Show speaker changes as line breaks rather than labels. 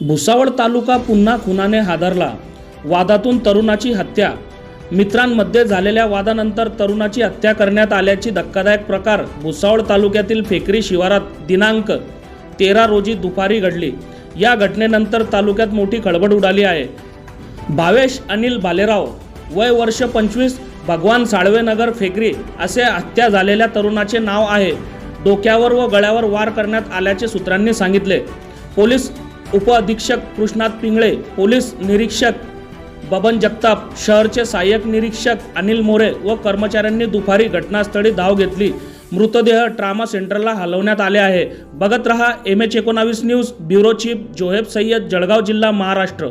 भुसावळ तालुका पुन्हा खुनाने हादरला. वादातून तरुणाची हत्या. मित्रांमध्ये झालेल्या वादानंतर तरुणाची हत्या करण्यात आल्याची धक्कादायक प्रकार भुसावळ तालुक्यातील फेकरी शिवारात दिनांक तेरा रोजी दुपारी घडली. या घटनेनंतर तालुक्यात मोठी खळबळ उडाली आहे. भावेश अनिल भालेराव वय वर्ष पंचवीस भगवान साळवेनगर फेकरी असे हत्या झालेल्या तरुणाचे नाव आहे. डोक्यावर व गळ्यावर वार करण्यात आल्याचे सूत्रांनी सांगितले. पोलीस उपअधीक्षक कृष्णात पिंगळे पोलीस निरीक्षक बबन जगताप शहरचे सहाय्यक निरीक्षक अनिल मोरे व कर्मचाऱ्यांनी दुपारी घटनास्थळी धाव घेतली. मृतदेह ट्रामा सेंटरला हलवण्यात आले आहे. बघत रहा एम एच एकोणावीस news bureau chief Zoheb Sayyed Jalgaon जिल्हा महाराष्ट्र.